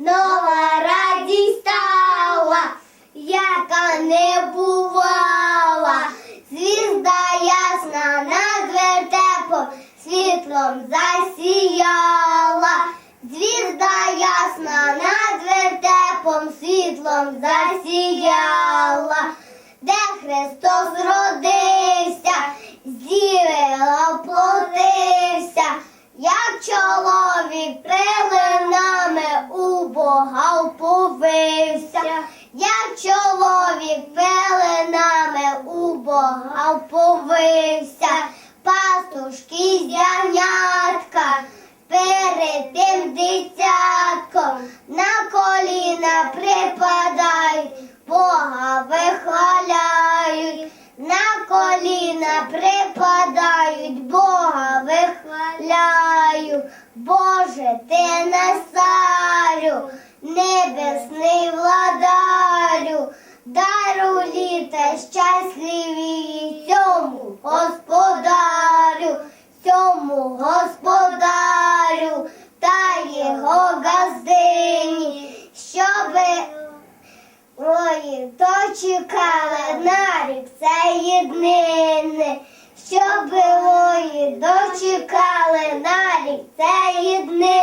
нова радість стала, яка не бувала. Звізда ясна над вертепом світлом засіяла. Звізда ясна над вертепом світлом засіяла, де Христос родився, з діви оплотився, як чоловік у Бога вповився, як чоловік пеленами у Бога вповився, пастушки з ягнятка, перед тим дитятком на коліна припадають, Бога вихваляють, на коліна припадають, Бога вихваляють, Боже, ти на щасливі цьому господарю, цьому господарю та його газдині, щоби Ой, дочекали на рік цієї днини, щоби ой, дочекали на рік цієї днини.